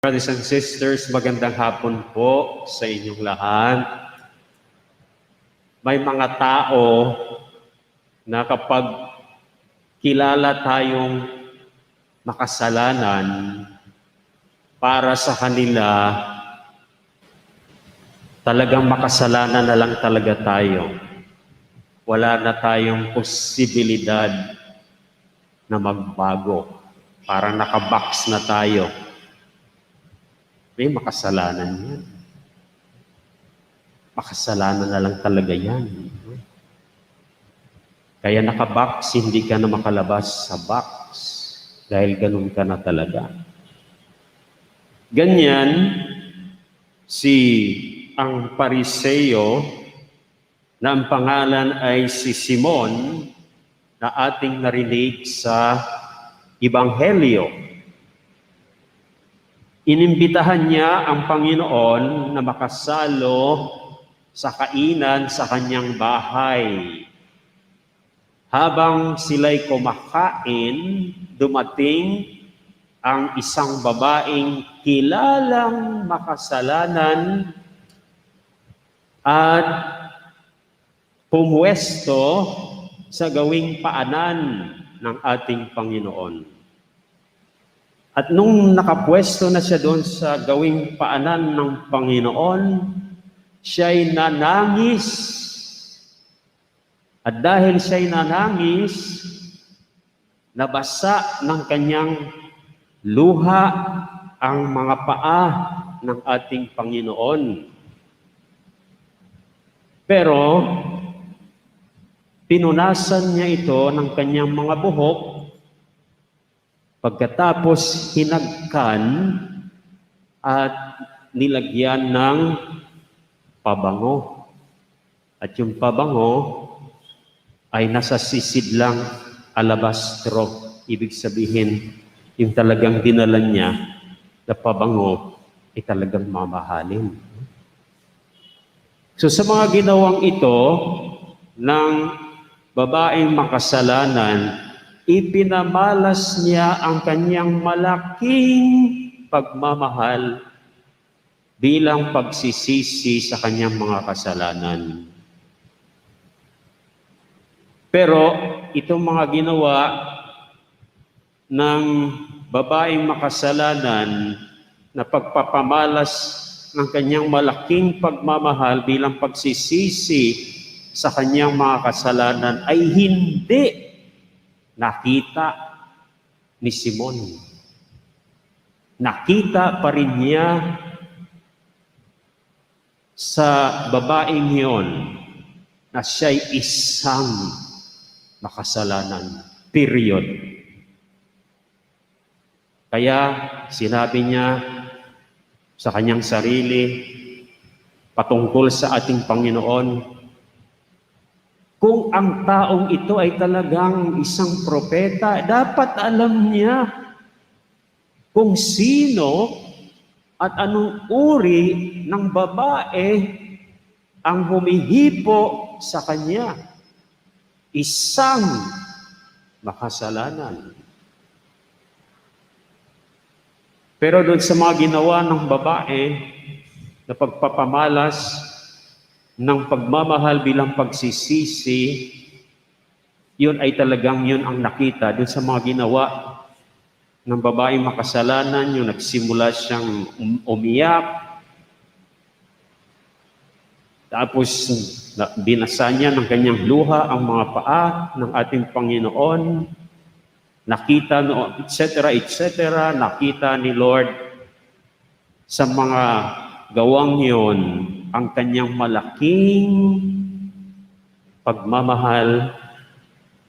Brothers and sisters, magandang hapon po sa inyong lahat. May mga tao na kapag kilala tayong makasalanan, para sa kanila, talagang makasalanan na lang talaga tayo. Wala na tayong posibilidad na magbago. Parang nakabox na tayo. May makasalanan yan. Makasalanan na lang talaga yan. Kaya nakabox, hindi ka na makalabas sa box. Dahil ganun ka na talaga. Ganyan, si ang pariseo na ang pangalan ay si Simon na ating narinig sa Ebanghelyo. Inimbitahan niya ang Panginoon na makasalo sa kainan sa kanyang bahay. Habang sila'y kumakain, dumating ang isang babaeng kilalang makasalanan at pumwesto sa gawing paanan ng ating Panginoon. At nung nakapwesto na siya doon sa gawing paanan ng Panginoon, siya'y nanangis. At dahil siya'y nanangis, nabasa ng kanyang luha ang mga paa ng ating Panginoon. Pero, pinunasan niya ito ng kanyang mga buhok pagkatapos hinagkan at nilagyan ng pabango. At yung pabango ay nasa sisid lang alabastro. Ibig sabihin, yung talagang dinala niya na pabango ay talagang mamahalin. So sa mga ginawang ito ng babaeng makasalanan, ipinamalas niya ang kanyang malaking pagmamahal bilang pagsisisi sa kanyang mga kasalanan. Pero itong mga ginawa ng babaeng makasalanan na pagpapamalas ng kanyang malaking pagmamahal bilang pagsisisi sa kanyang mga kasalanan ay hindi nakita ni Simon. Nakita pa rin niya sa babaeng yon na siya'y isang makasalanan. Period. Kaya sinabi niya sa kanyang sarili patungkol sa ating Panginoon, kung ang taong ito ay talagang isang propeta, dapat alam niya kung sino at anong uri ng babae ang humihipo sa kanya. Isang makasalanan. Pero doon sa mga ginawa ng babae na pagpapamalas ng pagmamahal bilang pagsisisi, yun ay talagang yun ang nakita doon sa mga ginawa ng babaeng makasalanan, yung nagsimula siyang um- umiyak, tapos na- binasa niya ng kanyang luha ang mga paa ng ating Panginoon, nakita etc etc nakita ni Lord sa mga gawang yon ang kanyang malaking pagmamahal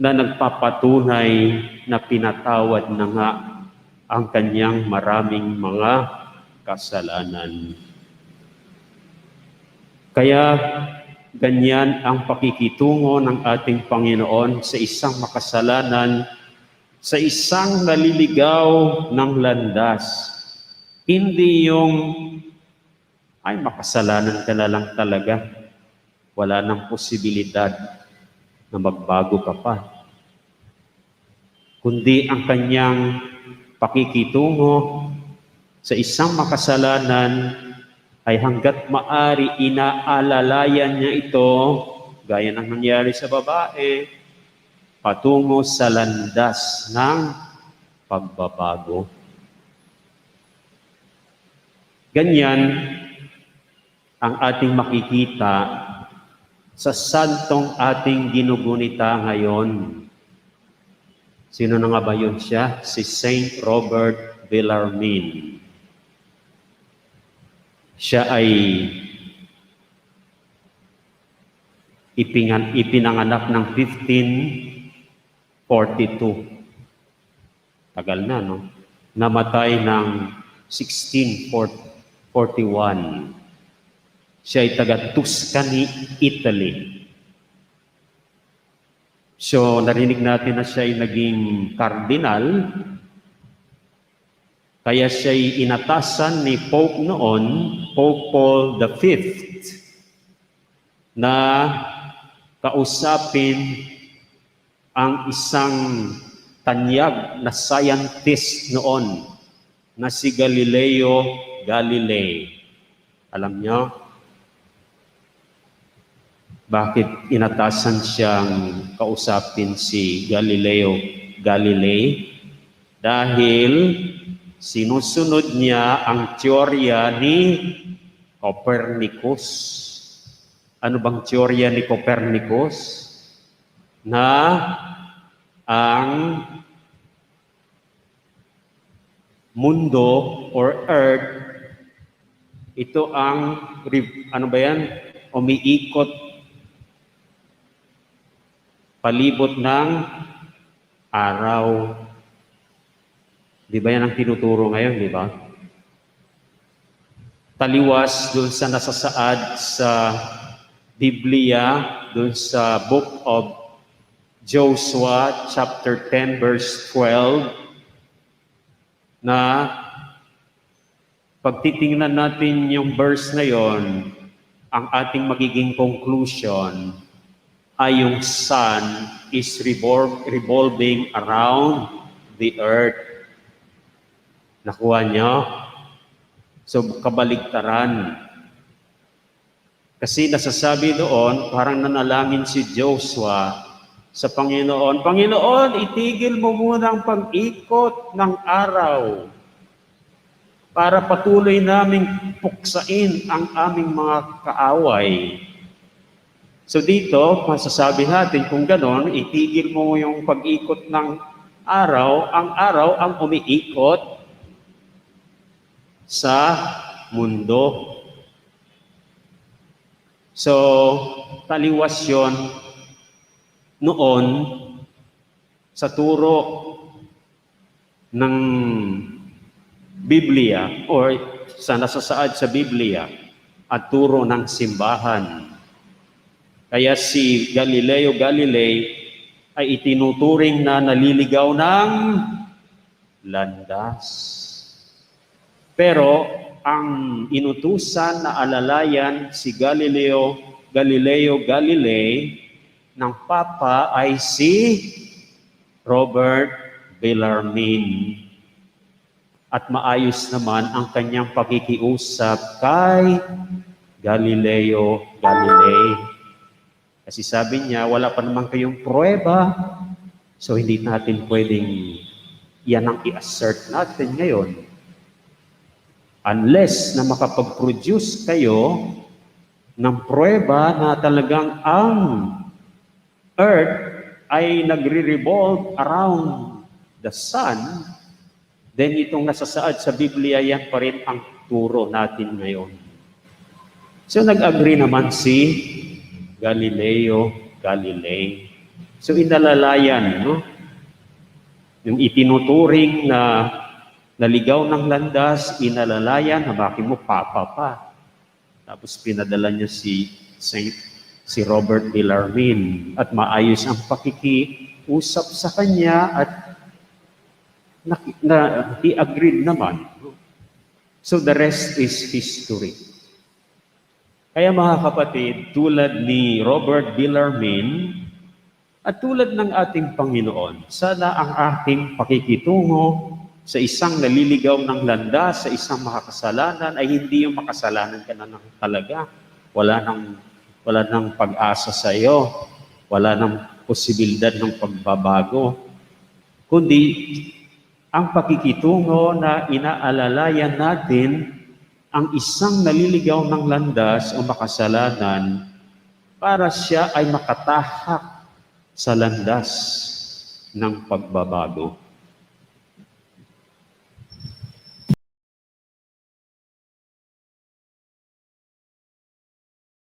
na nagpapatunay na pinatawad na nga ang kanyang maraming mga kasalanan. Kaya ganyan ang pakikitungo ng ating Panginoon sa isang makasalanan sa isang naliligaw ng landas. Hindi yung, ay makasalanan ka na lang talaga. Wala nang posibilidad na magbago ka pa. Kundi ang kanyang pakikitungo sa isang makasalanan ay hanggat maari inaalalayan niya ito, gaya ng nangyari sa babae, patungo sa landas ng pagbabago. Ganyan ang ating makikita sa santong ating ginugunita ngayon. Sino na nga ba yun siya? Si Saint Robert Bellarmine. Siya ay ipingan, ipinanganak ng 1542. Tagal na, no? Namatay ng 1641. Siya ay taga Tuscany, Italy. So, narinig natin na siya ay naging kardinal. Kaya siya ay inatasan ni Pope noon, Pope Paul V, na kausapin ang isang tanyag na scientist noon na si Galileo Galilei. Alam niyo, bakit inatasan siyang kausapin si Galileo Galilei? Dahil sinusunod niya ang teorya ni Copernicus. Ano bang teorya ni Copernicus? Na ang mundo or earth ito ang ano ba yan umiikot palibot ng araw. Di ba yan ang tinuturo ngayon di ba? Taliwas doon sa nasasaad sa Biblia doon sa book of Joshua chapter 10 verse 12 na pagtitingnan natin yung verse na yon, ang ating magiging conclusion ay yung sun is revol- revolving around the earth. Nakuha niyo? So, kabaligtaran. Kasi nasasabi doon, parang nanalangin si Joshua sa Panginoon, Panginoon, itigil mo muna ang pag-ikot ng araw para patuloy naming puksain ang aming mga kaaway. So dito, masasabi natin kung ganon, itigil mo yung pag-ikot ng araw, ang araw ang umiikot sa mundo. So, taliwas yon noon sa turo ng Biblia or sa nasasaad sa Biblia at turo ng simbahan. Kaya si Galileo Galilei ay itinuturing na naliligaw ng landas. Pero ang inutusan na alalayan si Galileo Galileo Galilei ng Papa ay si Robert Bellarmine. At maayos naman ang kanyang pakikiusap kay Galileo Galilei. Kasi sabi niya, wala pa naman kayong pruweba, so hindi natin pwedeng yan ang i-assert natin ngayon. Unless na makapag-produce kayo ng pruweba na talagang ang earth ay nagre-revolve around the sun, then itong nasasaad sa Biblia, yan pa rin ang turo natin ngayon. So nag-agree naman si Galileo Galilei. So inalalayan, no? Yung itinuturing na naligaw ng landas, inalalayan, habakin mo, papa pa. Tapos pinadala niya si Saint si Robert Bellarmine at maayos ang pakikiusap sa kanya at na, na, he agreed naman. So the rest is history. Kaya mga kapatid, tulad ni Robert Bellarmine at tulad ng ating Panginoon, sana ang ating pakikitungo sa isang naliligaw ng landas, sa isang makakasalanan, ay hindi yung makasalanan ka na ng talaga. Wala nang, wala nang pag-asa sa iyo. Wala nang posibilidad ng pagbabago. Kundi, ang pakikitungo na inaalalayan natin ang isang naliligaw ng landas o makasalanan para siya ay makatahak sa landas ng pagbabago.